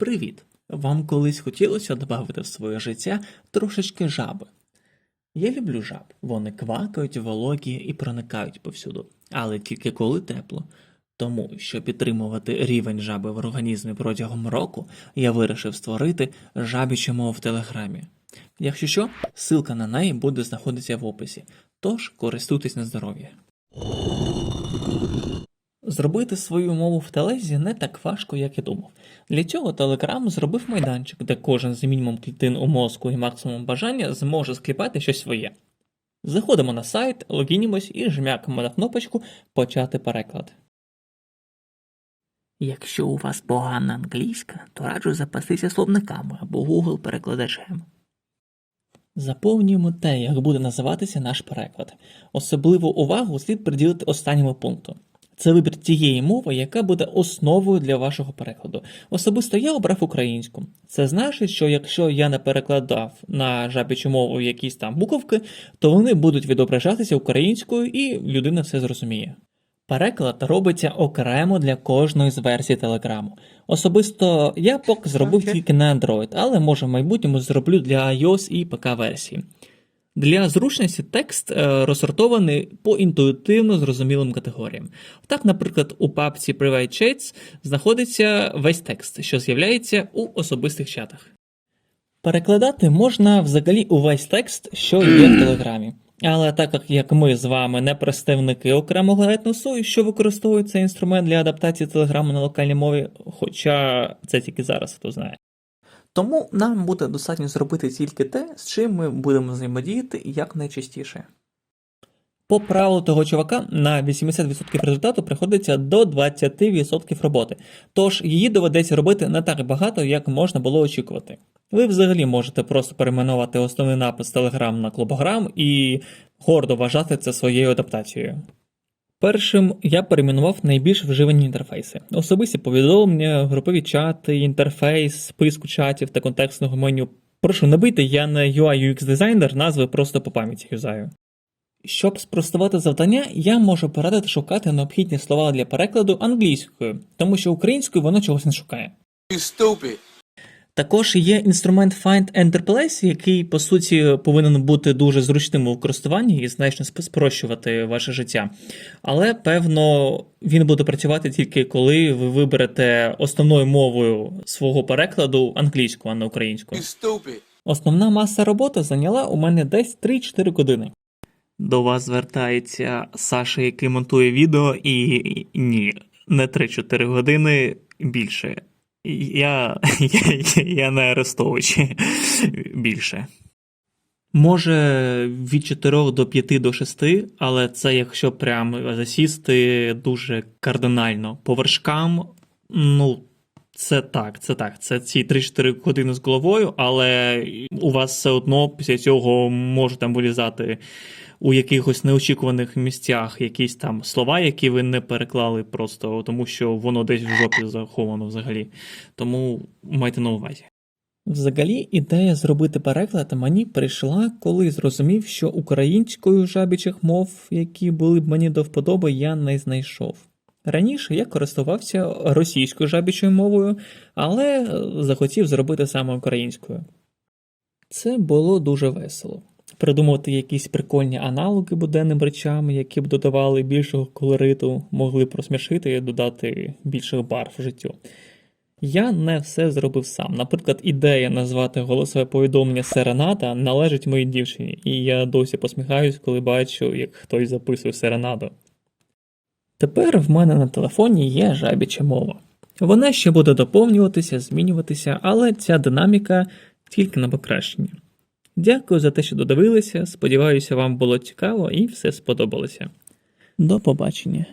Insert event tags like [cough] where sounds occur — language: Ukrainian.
Привіт! Вам колись хотілося додати в своє життя трошечки жаби? Я люблю жаб. Вони квакають, вологі і проникають повсюду, але тільки коли тепло. Тому, щоб підтримувати рівень жаби в організмі протягом року, я вирішив створити жабічу мову в Телеграмі. Якщо що, ссылка на неї буде знаходитися в описі, тож користуйтесь на здоров'я. Зробити свою мову в телезі не так важко, як я думав. Для цього Telegram зробив майданчик, де кожен з мінімум клітин у мозку і максимум бажання зможе скліпати щось своє. Заходимо на сайт, логінімось і жмякаємо на кнопочку Почати переклад. Якщо у вас погана англійська, то раджу запастися словниками або Google перекладачем. Заповнюємо те, як буде називатися наш переклад. Особливу увагу слід приділити останньому пункту. Це вибір тієї мови, яка буде основою для вашого перекладу. Особисто я обрав українську. Це значить, що якщо я не перекладав на жабічу мову якісь там буковки, то вони будуть відображатися українською і людина все зрозуміє. Переклад робиться окремо для кожної з версій Телеграму. Особисто я поки зробив тільки на Android, але може в майбутньому зроблю для iOS і ПК версії. Для зручності текст е, розсортований по інтуїтивно зрозумілим категоріям. Так, наприклад, у папці Private Chats знаходиться весь текст, що з'являється у особистих чатах. Перекладати можна взагалі увесь текст, що є в Телеграмі. Але так як- ми з вами не представники окремого етносу, що використовують цей інструмент для адаптації телеграму на локальній мові, хоча це тільки зараз хто знає. Тому нам буде достатньо зробити тільки те, з чим ми будемо взаємодіяти якнайчастіше. По правилу того чувака на 80% результату приходиться до 20% роботи, тож її доведеться робити не так багато, як можна було очікувати. Ви взагалі можете просто перейменувати основний напис Telegram на клубограм і гордо вважати це своєю адаптацією. Першим я перейменував найбільш вживані інтерфейси: особисті повідомлення, групові чати, інтерфейс, списку чатів та контекстного меню. Прошу не бийте, я не UI UX дизайнер, назви просто по пам'яті юзаю. Щоб спростувати завдання, я можу порадити шукати необхідні слова для перекладу англійською, тому що українською воно чогось не шукає. You stupid. Також є інструмент Find and Replace, який по суті повинен бути дуже зручним у користуванні і значно сп- спрощувати ваше життя. Але певно він буде працювати тільки коли ви виберете основною мовою свого перекладу англійську, а не українську. Основна маса роботи зайняла у мене десь 3-4 години. До вас звертається Саша, який монтує відео, і ні, не 3-4 години більше. [laughs] Я, я, я не Арестович більше. Може від 4 до 5 до 6, але це якщо прям засісти дуже кардинально. По вершкам, ну, це так, це так. Це ці 3-4 години з головою, але у вас все одно після цього може там вилізати у якихось неочікуваних місцях якісь там слова, які ви не переклали просто тому, що воно десь в жопі заховано взагалі. Тому майте на увазі. Взагалі, ідея зробити переклад мені прийшла, коли зрозумів, що українською жабічих мов, які були б мені до вподоби, я не знайшов. Раніше я користувався російською жабічою мовою, але захотів зробити саме українською. Це було дуже весело. Придумати якісь прикольні аналоги буденним речам, які б додавали більшого колориту, могли б розсмішити і додати більших барв життю. Я не все зробив сам. Наприклад, ідея назвати голосове повідомлення Серената належить моїй дівчині, і я досі посміхаюсь, коли бачу, як хтось записує серенаду. Тепер в мене на телефоні є жабіча мова. Вона ще буде доповнюватися, змінюватися, але ця динаміка тільки на покращення. Дякую за те, що додивилися. Сподіваюся, вам було цікаво і все сподобалося. До побачення.